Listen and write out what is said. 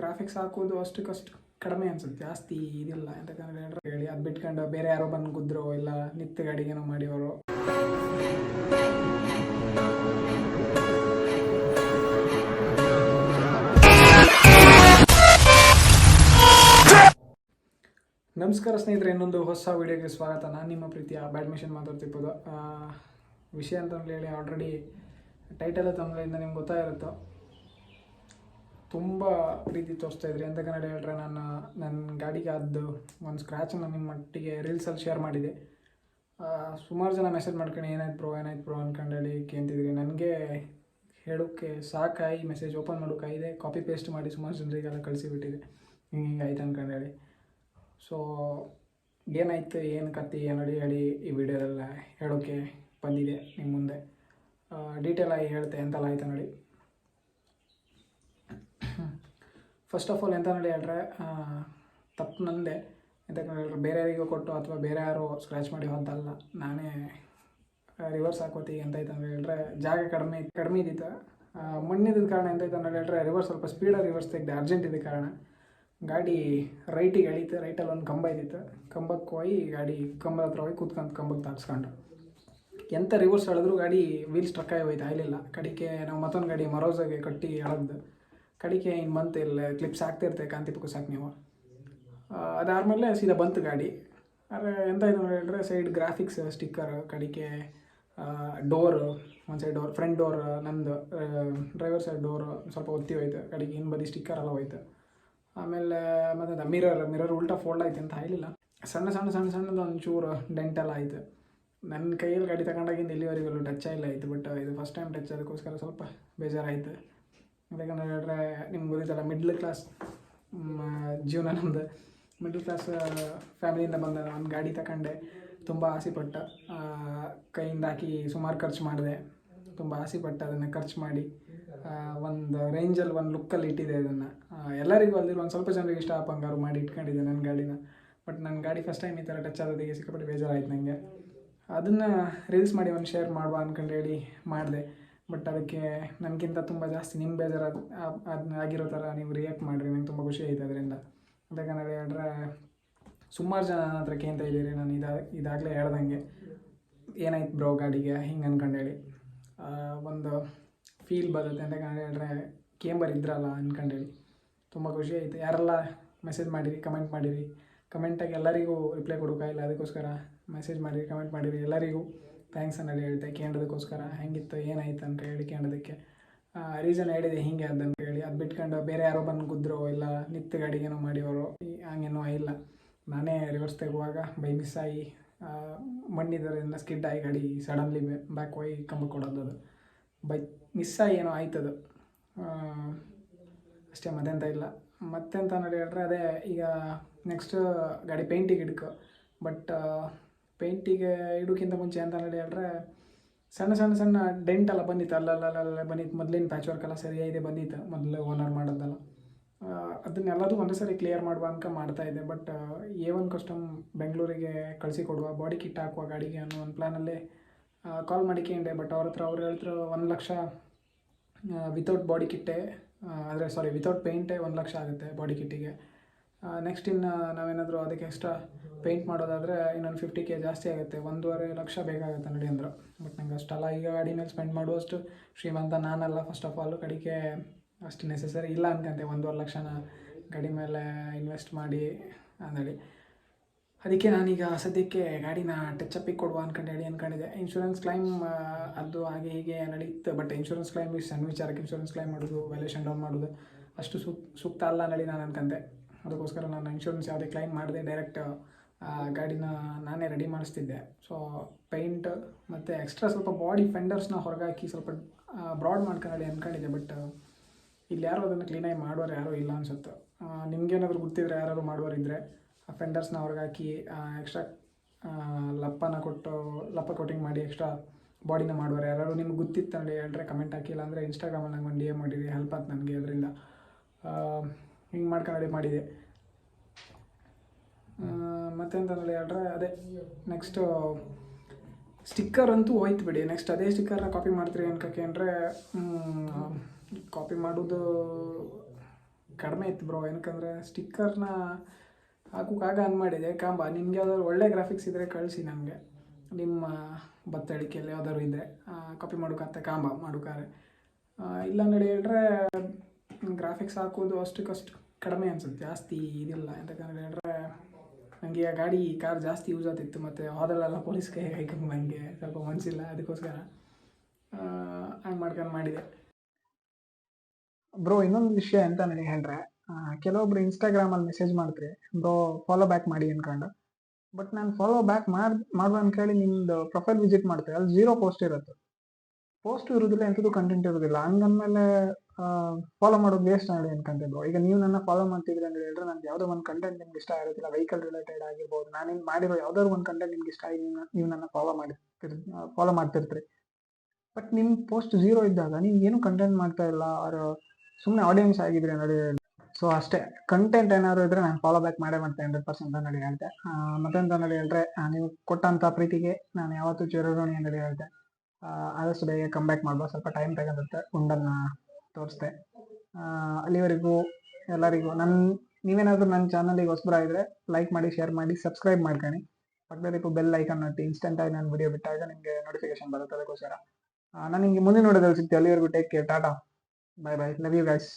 Graphics ಹಾಕೋದು ಅಷ್ಟಕ್ಕಷ್ಟು ಕಡಿಮೆ ಅನ್ಸುತ್ತೆ. ಜಾಸ್ತಿ ಇದಿಲ್ಲ. ಯಾಕಂದ್ರೆ ಹೇಳಿ ಅದು ಬಿಟ್ಕೊಂಡು ಬೇರೆ ಯಾರೋ ಬಂದು ಗುದ್ರು ಇಲ್ಲ ನಿತ್ಯ ಅಡಿಗೆನೋ ಮಾಡಿವರು ನಮಸ್ಕಾರ ಸ್ನೇಹಿತರೆ, ಇನ್ನೊಂದು ಹೊಸ ವಿಡಿಯೋಗೆ ಸ್ವಾಗತ. ನಾನು ನಿಮ್ಮ ಪ್ರೀತಿಯ ಬ್ಯಾಡ್ಮಿಷನ್ ಮಾತಾಡ್ತಿರ್ಬೋದು. ವಿಷಯ ಅಂತ ಹೇಳಿ ಆಲ್ರೆಡಿ ಟೈಟಲ್ ತಮ್ಮಲಿಂದ ನಿಮ್ಗೆ ಗೊತ್ತಾಗಿರುತ್ತೋ? ತುಂಬ ಪ್ರೀತಿ ತೋರಿಸ್ತಾ ಇದ್ರಿ ಅಂತ ಕನ್ನಡ ಹೇಳ್ರೆ. ನಾನು ನನ್ನ ಗಾಡಿಗೆ ಅದು ಒಂದು ಸ್ಕ್ರ್ಯಾಚನ್ನು ನಿಮ್ಮ ಮಟ್ಟಿಗೆ ರೀಲ್ಸಲ್ಲಿ ಶೇರ್ ಮಾಡಿದೆ. ಸುಮಾರು ಜನ ಮೆಸೇಜ್ ಮಾಡ್ಕೊಂಡು, ಏನಾಯ್ತು ಬ್ರೋ ಏನಾಯ್ತು ಬ್ರೋ ಅನ್ಕೊಂಡು ಹೇಳಿ ಕೇಳ್ತಿದ್ರಿ. ನನಗೆ ಹೇಳೋಕ್ಕೆ ಸಾಕಾಯಿ ಮೆಸೇಜ್ ಓಪನ್ ಮಾಡೋಕ್ಕಾಗಿದೆ ಕಾಪಿ ಪೇಸ್ಟ್ ಮಾಡಿ ಸುಮಾರು ಜನರಿಗೆಲ್ಲ ಕಳಿಸಿಬಿಟ್ಟಿದೆ. ಹಿಂಗೆ ಹಿಂಗೆ ಆಯ್ತು ಅನ್ಕೊಂಡು ಹೇಳಿ. ಸೊ ಏನಾಯ್ತು, ಏನು ಕತ್ತಿ ಏನಡಿ ನೋಡಿ ಹೇಳಿ ಈ ವಿಡಿಯೋದೆಲ್ಲ ಹೇಳೋಕ್ಕೆ ಬಂದಿದೆ ನಿಮ್ಮ ಮುಂದೆ. ಡೀಟೇಲ್ ಆಗಿ ಹೇಳ್ತೆ ಎಂತೆಲ್ಲ ಆಯ್ತು ನೋಡಿ. ಫಸ್ಟ್ ಆಫ್ ಆಲ್ ಎಂತ ನೋಡಿ ಹೇಳ್ರೆ ತಪ್ಪು ನಂದೆ. ಎಂತ ಹೇಳಿದ್ರೆ ಬೇರೆಯವರಿಗೂ ಕೊಟ್ಟು ಅಥವಾ ಬೇರೆ ಯಾರು ಸ್ಕ್ರ್ಯಾಚ್ ಮಾಡಿ ಹೋದಲ್ಲ ನಾನೇ ರಿವರ್ಸ್ ಹಾಕೋತಿ ಅಂದ್ರೆ ಹೇಳಿದ್ರೆ ಜಾಗ ಕಡಿಮೆ ಕಡಿಮೆ ಇದ್ದಿತ್ತು. ಮಣ್ಣಿದ್ದ ಕಾರಣ ಎಂತಾಯ್ತು ಅಂತ ಹೇಳಿದ್ರೆ ರಿವರ್ಸ್ ಸ್ವಲ್ಪ ಸ್ಪೀಡಾಗಿ ರಿವರ್ಸ್ ತೆಗ್ದೆ ಅರ್ಜೆಂಟ್ ಇದ್ದ ಕಾರಣ ಗಾಡಿ ರೈಟಿಗೆ ಎಳೀತು ರೈಟಲ್ಲಿ ಒಂದು ಕಂಬ ಇದ್ದಿತ್ತು. ಕಂಬಕ್ಕೆ ಹೋಗಿ ಗಾಡಿ ಕಂಬದ ಹತ್ರ ಹೋಗಿ ಕೂತ್ಕೊಂಡು ಕಂಬಕ್ಕೆ ತಾಕ್ಸ್ಕೊಂಡು ಎಂಥ ರಿವರ್ಸ್ ಎಳೆದ್ರು ಗಾಡಿ ವೀಲ್ ಸ್ಟ್ರಕ್ ಆಗಿ ಹೋಯ್ತು ಆಯ್ಲಿಲ್ಲ ಕಡಿಕೆ, ನಾವು ಮತ್ತೊಂದು ಗಾಡಿ ಮರೋಸಾಗೆ ಕಟ್ಟಿ ಎಳೆದು ಕಡಿಕೆ ಇನ್ನು ಮಂತ್ ಇಲ್ಲ ಕ್ಲಿಪ್ಸ್ ಹಾಕ್ತಿರ್ತೆ ಕಾಂತಿ ಸಾಕು ನೀವು. ಅದಾದಮೇಲೆ ಸೀದಾ ಬಂತು ಗಾಡಿ. ಆದರೆ ಎಂತ ಇದು ಹೇಳಿದ್ರೆ ಸೈಡ್ ಗ್ರಾಫಿಕ್ಸ್ ಸ್ಟಿಕ್ಕರ್ ಕಡಿಕೆ ಡೋರ್ ಒಂದು ಸೈಡ್ ಡೋರ್ ಫ್ರಂಟ್ ಡೋರ್ ನಂದು ಡ್ರೈವರ್ ಸೈಡ್ ಡೋರ್ ಸ್ವಲ್ಪ ಒತ್ತಿ ಹೋಯ್ತು. ಕಡೆಗೆ ಬದಿ ಸ್ಟಿಕ್ಕರ್ ಎಲ್ಲ ಹೋಯ್ತು. ಆಮೇಲೆ ಮತ್ತೆ ಮಿರರ್ ಮಿರರ್ ಉಲ್ಟಾ ಫೋಲ್ಡ್ ಆಯ್ತು ಅಂತ ಹೇಳಿಲ್ಲ. ಸಣ್ಣ ಸಣ್ಣ ಸಣ್ಣ ಸಣ್ಣದು ಒಂಚೂರು ಎಲ್ಲ ಆಯಿತು. ನನ್ನ ಕೈಯಲ್ಲಿ ಗಾಡಿ ತಗೊಂಡಾಗಿಂದ ಇಲ್ಲಿವರೆಗೂ ಟಚ್ ಇಲ್ಲ ಆಯಿತು ಬಟ್ ಇದು ಫಸ್ಟ್ ಟೈಮ್ ಟಚ್ ಅದಕ್ಕೋಸ್ಕರ ಸ್ವಲ್ಪ ಬೇಜಾರಾಯಿತು. ಯಾಕಂದ್ರೆ ಹೇಳಿದ್ರೆ ನಿಮ್ಗೆ ಗೊತ್ತಿತ್ತಲ್ಲ ಮಿಡ್ಲ್ ಕ್ಲಾಸ್ ಜೀವನ ನಮ್ಮದು ಮಿಡ್ಲ್ ಕ್ಲಾಸ್ ಫ್ಯಾಮಿಲಿಯಿಂದ ಬಂದ ನಾನು ಗಾಡಿ ತಗೊಂಡೆ ತುಂಬ ಆಸೆಪಟ್ಟ ಕೈಯಿಂದ ಹಾಕಿ ಸುಮಾರು ಖರ್ಚು ಮಾಡಿದೆ. ತುಂಬ ಆಸೆಪಟ್ಟು ಅದನ್ನು ಖರ್ಚು ಮಾಡಿ. ಒಂದು ರೇಂಜಲ್ಲಿ ಒಂದು ಲುಕ್ಕಲ್ಲಿ ಇಟ್ಟಿದೆ ಅದನ್ನು. ಎಲ್ಲರಿಗೂ ಅಲ್ಲಿ ಒಂದು ಸ್ವಲ್ಪ ಜನರಿಗೆ ಇಷ್ಟ ಆಪಂಗಾರು ಮಾಡಿ ಇಟ್ಕೊಂಡಿದ್ದೆ ನನ್ನ ಗಾಡಿನ. ಬಟ್ ನನ್ನ ಗಾಡಿ ಫಸ್ಟ್ ಟೈಮ್ ಈ ಥರ ಟಚ್ ಆದೋದಕ್ಕೆ ಸಿಕ್ಕಾಪಟ್ಟೆ ಬೇಜಾರಾಯ್ತು ನನಗೆ ಅದನ್ನು ರೀಲ್ಸ್ ಮಾಡಿ ಒಂದು ಶೇರ್ ಮಾಡುವ ಅಂದ್ಕೊಂಡು ಹೇಳಿ ಮಾಡಿದೆ. ಬಟ್ ಅದಕ್ಕೆ ನನಗಿಂತ ತುಂಬ ಜಾಸ್ತಿ ನಿಮ್ಮ ಬೇಜಾರು ಅದನ್ನ ಆಗಿರೋ ಥರ ನೀವು ರಿಯಾಕ್ಟ್ ಮಾಡಿರಿ, ನಂಗೆ ತುಂಬ ಖುಷಿ ಆಯಿತು ಅದರಿಂದ. ಯಾಕಂದರೆ ಹೇಳಿದ್ರೆ ಸುಮಾರು ಜನ ನನ್ನ ಹತ್ರ ಕೇಳ್ತಾ ಇದ್ದೀರಿ, ನಾನು ಇದಾ, ಇದಾಗಲೇ ಹೇಳ್ದಂಗೆ. ಏನಾಯ್ತು ಬ್ರೋ ಗಾಡಿಗೆ? ಹಿಂಗೆ ಅನ್ಕೊಂಡು ಹೇಳಿ. ಒಂದು ಫೀಲ್ ಬರುತ್ತೆ ಅಂತ ಹೇಳಿದ್ರೆ ಕೇಂಬರ್ ಇದ್ರಲ್ಲ ಅನ್ಕೊಂಡೇಳಿ ತುಂಬ ಖುಷಿ ಆಯಿತು. ಯಾರೆಲ್ಲ ಮೆಸೇಜ್ ಮಾಡಿರಿ ಕಮೆಂಟ್ ಮಾಡಿರಿ? ಕಮೆಂಟಾಗಿ ಎಲ್ಲರಿಗೂ ರಿಪ್ಲೈ ಕೊಡೋಕ್ಕಾಗಿಲ್ಲ ಅದಕ್ಕೋಸ್ಕರ ಮೆಸೇಜ್ ಮಾಡಿರಿ ಕಮೆಂಟ್ ಮಾಡಿರಿ ಎಲ್ಲರಿಗೂ. ಥ್ಯಾಂಕ್ಸ್ ಅನ್ನೋದು ಹೇಳ್ತೆ ಕೇಳೋದಕ್ಕೋಸ್ಕರ ಹೆಂಗಿತ್ತು, ಏನಾಯ್ತು ಅಂತ ಹೇಳಿ ಕೇಳೋದಕ್ಕೆ ರೀಸನ್ ಹೇಳಿದೆ ಹಿಂಗೆ ಅದಂತ ಹೇಳಿ. ಅದು ಬಿಟ್ಕೊಂಡು ಬೇರೆ ಯಾರೋ ಬಂದು ಗುದ್ರೋ ಇಲ್ಲ, ನಿತ್ಯ ಗಾಡಿಗೇನೋ ಮಾಡಿರೋರು ಹಂಗೇನೋ ಇಲ್ಲ. ನಾನೇ ರಿವರ್ಸ್ ತೆಗುವಾಗ ಬೈ ಮಿಸ್ ಆಗಿ ಮಣ್ಣಿದ್ದರಿಂದ ಸ್ಕಿಡ್ ಆಗಿ ಗಾಡಿ ಸಡನ್ಲಿ ಬ್ಯಾಕ್ ಹೋಗಿ ಕಂಬ ಕೊಡೋದು ಅದು. ಬೈ ಮಿಸ್ ಆಗಿ ಏನೋ ಆಯ್ತದು ಅಷ್ಟೇ ಮತ್ತೆಂತ ಇಲ್ಲ. ಮತ್ತೆಂತ ನೋಡಿ ಹೇಳಿದ್ರೆ ಅದೇ ಈಗ ನೆಕ್ಸ್ಟ್ ಗಾಡಿ ಪೇಂಟಿಗೆ ಹಿಡ್ಕೊ. ಬಟ್ ಪೇಂಟಿಗೆ ಇಡೋಕ್ಕಿಂತ ಮುಂಚೆ ಅಂತ ಹೇಳಿದ್ರೆ ಸಣ್ಣ ಸಣ್ಣ ಸಣ್ಣ ಡೆಂಟ್ ಎಲ್ಲ ಬಂದಿತ್ತು ಅಲ್ಲಲ್ಲ ಬಂದಿತ್ತು ಮೊದಲಿನ ಪ್ಯಾಚ್ ವರ್ಕ್ ಎಲ್ಲ ಸರಿಯಾಗಿದೆ ಬಂದಿತ್ತು, ಮೊದಲು ಓನರ್ ಮಾಡೋದಲ್ಲ ಅದನ್ನೆಲ್ಲದೂ ಒಂದೇ ಸರಿ ಕ್ಲಿಯರ್ ಮಾಡುವ ಅನ್ಕ ಮಾಡ್ತಾ ಇದ್ದೆ ಬಟ್ ಎ ಒನ್ ಕಸ್ಟಮ್ ಬೆಂಗಳೂರಿಗೆ ಕಳಿಸಿಕೊಡುವ ಬಾಡಿ ಕಿಟ್ ಹಾಕುವ ಗಾಡಿಗೆ ಅನ್ನೋ ಒಂದು ಪ್ಲ್ಯಾನಲ್ಲಿ ಕಾಲ್ ಮಾಡಿಕೊಂಡೆ ಬಟ್ ಅವ್ರ ಹತ್ರ ಅವ್ರು ಹೇಳ್ತಾರೆ ಒಂದು ಲಕ್ಷ ವಿತೌಟ್ ಬಾಡಿ ಕಿಟ್ಟೆ ಅಂದರೆ ಸಾರಿ ವಿತೌಟ್ ಪೇಂಟೇ ಒಂದು ಲಕ್ಷ ಆಗುತ್ತೆ ಬಾಡಿ ಕಿಟ್ಟಿಗೆ ನೆಕ್ಸ್ಟ್ ಇನ್ನು ನಾವೇನಾದರೂ ಅದಕ್ಕೆ ಎಕ್ಸ್ಟ್ರಾ ಪೇಂಟ್ ಮಾಡೋದಾದರೆ ಇನ್ನೊಂದು ಫಿಫ್ಟಿ ಕೆ ಜಾಸ್ತಿ ಆಗುತ್ತೆ. ಒಂದೂವರೆ ಲಕ್ಷ ಬೇಕಾಗುತ್ತೆ ನೋಡಿ ಅಂದರು. ಬಟ್ ನಂಗೆ ಅಷ್ಟಲ್ಲ. ಈಗ ಗಾಡಿ ಮೇಲೆ ಸ್ಪೆಂಡ್ ಮಾಡುವಷ್ಟು ಶ್ರೀಮಂತ ನಾನಲ್ಲ ಫಸ್ಟ್ ಆಫ್ ಆಲ್ ಕಡೆಗೆ ಅಷ್ಟು ನೆಸೆಸರಿ ಇಲ್ಲ ಅನ್ಕಂತೆ. ಒಂದೂವರೆ ಲಕ್ಷನ ಗಾಡಿ ಮೇಲೆ ಇನ್ವೆಸ್ಟ್ ಮಾಡಿ ಅಂದೇಳಿ. ಅದಕ್ಕೆ ನಾನೀಗ ಸದ್ಯಕ್ಕೆ ಗಾಡಿನ ಟಚಪ್ಪಿಗೆ ಕೊಡುವ ಅನ್ಕೊಂಡು ಹೇಳಿ ಅನ್ಕೊಂಡಿದ್ದೆ. ಇನ್ಶೂರೆನ್ಸ್ ಕ್ಲೈಮ್ ಅದು ಹಾಗೆ ಹೀಗೆ ನಡೀತು. ಬಟ್ ಇನ್ಶೂರೆನ್ಸ್ ಕ್ಲೈಮ್ ಸಣ್ಣ ವಿಚಾರಕ್ಕೆ ಇನ್ಶೂರೆನ್ಸ್ ಕ್ಲೈಮ್ ಮಾಡೋದು ವ್ಯಾಲ್ಯೂಷನ್ ಡೌನ್ ಮಾಡೋದು ಅಷ್ಟು ಸೂಕ್ ಸೂಕ್ತ ಅಲ್ಲ ನಡಿ ನಾನು ಅನ್ಕೊಂಡೆ ಅದಕ್ಕೋಸ್ಕರ ನಾನು ಇನ್ಶೂರೆನ್ಸ್ ಯಾವುದೇ ಕ್ಲೈಮ್ ಮಾಡಿದೆ ಡೈರೆಕ್ಟ್ ಗಾಡಿನ ನಾನೇ ರೆಡಿ ಮಾಡಿಸ್ತಿದ್ದೆ. ಸೊ ಪೇಂಟ್ ಮತ್ತು ಎಕ್ಸ್ಟ್ರಾ ಸ್ವಲ್ಪ ಬಾಡಿ ಫೆಂಡರ್ಸ್ನ ಹೊರಗಾಕಿ ಸ್ವಲ್ಪ ಬ್ರಾಡ್ ಮಾಡ್ಕೊಳ್ಳಿ ಅಂದ್ಕೊಂಡಿದ್ದೆ ಬಟ್ ಇಲ್ಲಿ ಯಾರು ಅದನ್ನು ಕ್ಲೀನಾಗಿ ಮಾಡೋರು ಯಾರೂ ಇಲ್ಲ ಅನ್ಸುತ್ತೆ. ನಿಮ್ಗೇನಾದರೂ ಗೊತ್ತಿದ್ರೆ ಯಾರು ಮಾಡೋರಿದ್ದರೆ ಆ ಫೆಂಡರ್ಸ್ನ ಹೊರಗಾಕಿ ಎಕ್ಸ್ಟ್ರಾ ಲಪ್ಪನ ಕೊಟ್ಟು, ಲಪ್ಪ ಕೋಟಿಂಗ್ ಮಾಡಿ ಎಕ್ಸ್ಟ್ರಾ ಬಾಡಿನ ಮಾಡುವರು ಯಾರು ನಿಮ್ಗೆ ಗೊತ್ತಿತ್ತು ಅಂದರೆ ಹೇಳ್ರೆ ಕಮೆಂಟ್ ಹಾಕಿಲ್ಲ ಅಂದರೆ ಇನ್ಸ್ಟಾಗ್ರಾಮಲ್ಲಿ ನಂಗೆ ಒಂದು ಡಿ ಎ ಮಾಡಿರಿ ಹೆಲ್ಪ್ ಆಯ್ತು ನನಗೆ ಅದರಿಂದ. ಹಿಂಗೆ ಮಾಡ್ಕೊಂಡು ರೆಡಿ ಮಾಡಿದೆ. ಮತ್ತೆಂತಂದ್ರೆ ಹೇಳ್ರೆ ಅದೇ ನೆಕ್ಸ್ಟು ಸ್ಟಿಕ್ಕರ್ ಅಂತೂ ಹೋಯ್ತು ಬಿಡಿ. ನೆಕ್ಸ್ಟ್ ಅದೇ ಸ್ಟಿಕ್ಕರ್ನ ಕಾಪಿ ಮಾಡ್ತೀರಿ ಅನ್ಕಕ್ಕೆ ಅಂದರೆ ಕಾಪಿ ಮಾಡೋದು ಕಡಿಮೆ ಇತ್ತು ಬ್ರೋ ಏನಕ್ಕಂದರೆ ಸ್ಟಿಕ್ಕರ್ನ ಹಾಕೋಕ್ಕಾಗ ಅನ್ ಮಾಡಿದೆ. ಕಾಂಬ, ನಿಮಗೆ ಯಾವ್ದಾದ್ರು ಒಳ್ಳೆ ಗ್ರಾಫಿಕ್ಸ್ ಇದ್ದರೆ ಕಳಿಸಿ ನನಗೆ ನಿಮ್ಮ ಬತ್ತಳಿಕೆಯಲ್ಲಿ ಯಾವ್ದಾದ್ರು ಇದ್ದರೆ ಕಾಪಿ ಮಾಡೋಕತ್ತೆ ಕಾಂಬ ಮಾಡೋಕ್ಕಾರೆ ಇಲ್ಲ ನೋಡಿ ಹೇಳ್ರೆ ಗ್ರಾಫಿಕ್ಸ್ ಹಾಕೋದು ಅಷ್ಟಕ್ಕಷ್ಟು. ಕಡಿಮೆ ಅನ್ಸುತ್ತೆ ಜಾಸ್ತಿ ಇದಿಲ್ಲ ಯಾಕಂದರೆ ಹೇಳಿದ್ರೆ ನನಗೆ ಆ ಗಾಡಿ ಕಾರ್ ಜಾಸ್ತಿ ಯೂಸ್ ಆಗ್ತಿತ್ತು ಮತ್ತು ಹೋದಲ್ಲೆಲ್ಲ ಪೊಲೀಸ್ ಕೈ ಹಾಕೊಂಡು ನನಗೆ ಸ್ವಲ್ಪ ಮನಸ್ಸಿಲ್ಲ ಅದಕ್ಕೋಸ್ಕರ. ಹಂಗೆ ಮಾಡ್ಕೊಂಡು ಮಾಡಿದೆ. ಬ್ರೋ ಇನ್ನೊಂದು ವಿಷಯ ಅಂತ ನನಗೆ ಹೇಳ್ರೆ ಆ, ಕೆಲವೊಬ್ರು ಇನ್ಸ್ಟಾಗ್ರಾಮಲ್ಲಿ ಮೆಸೇಜ್ ಮಾಡ್ತಾರೆ ಬ್ರೋ ಫಾಲೋ ಬ್ಯಾಕ್ ಮಾಡಿ ಅನ್ಕೊಂಡು. ಬಟ್ ನಾನು ಫಾಲೋ ಬ್ಯಾಕ್ ಮಾಡಿ ಮಾಡುವ ಅನ್ಕೇಳಿ ನಿಮ್ದು ಪ್ರೊಫೈಲ್ ವಿಸಿಟ್ ಮಾಡ್ತೇವೆ ಅಲ್ಲಿ ಜೀರೋ ಪೋಸ್ಟ್ ಇರುತ್ತೆ. ಪೋಸ್ಟ್ ಇರುವುದಿಲ್ಲ ಎಂಥದ್ದು ಕಂಟೆಂಟ್ ಇರೋದಿಲ್ಲ. ಹಂಗಂದ್ಮೇಲೆ ಫಾಲೋ ಮಾಡೋದು ವೇಸ್ಟ್ ಮಾಡಿ ಕಂಟೆಂಟ್ ಈಗ ನೀವು ನನ್ನ ಫಾಲೋ ಮಾಡ್ತಿದ್ರಿ ಅಂತ ಹೇಳಿದ್ರೆ ನನಗೆ ಯಾವುದೋ ಒಂದು ಕಂಟೆಂಟ್ ನಿಮ್ಗೆ ಇಷ್ಟ ಆಗಿರೋದಿಲ್ಲ ವೆಹಿಕಲ್ ರಿಲೇಟೆಡ್ ಆಗಿರ್ಬೋದು ನಾನೇನು ಮಾಡಿರೋ ಯಾವ್ದಾದ್ರು ಒಂದು ಕಂಟೆಂಟ್ ನಿಮ್ಗೆ ಇಷ್ಟ ಆಗಿ ನೀವು ನನ್ನ ಫಾಲೋ ಮಾಡ್ತಿರ್ ಫಾಲೋ ಮಾಡ್ತಿರ್ತೀರಿ. ಬಟ್ ನಿಮ್ಮ ಪೋಸ್ಟ್ ಝೀರೋ ಇದ್ದಾಗ ನೀವು ಏನು ಕಂಟೆಂಟ್ ಮಾಡ್ತಾ ಇಲ್ಲ ಅವರು ಸುಮ್ಮನೆ ಆಡಿಯನ್ಸ್ ಆಗಿದ್ರೆ ನೋಡಿ. ಸೊ ಅಷ್ಟೇ. ಕಂಟೆಂಟ್ ಏನಾದ್ರು ಇದ್ರೆ ನಾನು ಫಾಲೋ ಬ್ಯಾಕ್ ಮಾಡೇ ಮಾಡ್ತೇನೆ ಹಂಡ್ರೆಡ್ ಪರ್ಸೆಂಟ್ ನೋಡಿ ಹೇಳ್ತೆ. ಮತ್ತೆಂತ ನೋಡಿ ಹೇಳಿದ್ರೆ ನೀವು ಕೊಟ್ಟಂಥ ಪ್ರೀತಿಗೆ ನಾನು ಯಾವತ್ತೂ ಚಿರಋಣಿ ಅನ್ನೋದು ಹೇಳ್ತೆ. ಆದಷ್ಟು ಬೇಗ ಕಮ್ ಬ್ಯಾಕ್ ಮಾಡ್ಬೋದು ಸ್ವಲ್ಪ ಟೈಮ್ ತಗೊಂಡುತ್ತೆ ಉಂಡನ್ನ ತೋರಿಸ್ದೆ. ಅಲ್ಲಿವರೆಗೂ ಎಲ್ಲರಿಗೂ ನನ್ನ ನೀವೇನಾದರೂ ನನ್ನ ಚಾನಲಿಗೆ ಇದ್ದರೆ ಲೈಕ್ ಮಾಡಿ ಶೇರ್ ಮಾಡಿ ಸಬ್ಸ್ಕ್ರೈಬ್ ಮಾಡ್ಕೊಳ್ಳಿ ಪಕ್ಕದಲ್ಲಿ ಬೆಲ್ ಐಕನ್ ಒತ್ತಿ ಇನ್ಸ್ಟೆಂಟಾಗಿ ನಾನು ವಿಡಿಯೋ ಬಿಟ್ಟಾಗ ನಿಮಗೆ ನೋಟಿಫಿಕೇಶನ್ ಬರುತ್ತೆ ಅದಕ್ಕೋಸ್ಕರ. ನಾನು ನಿಮಗೆ ಮುಂದೆ ನೋಡೋದ್ರಲ್ಲಿ ಸಿಗ್ತೀವಿ ಅಲ್ಲಿವರೆಗೂ take care tata bye bye love you guys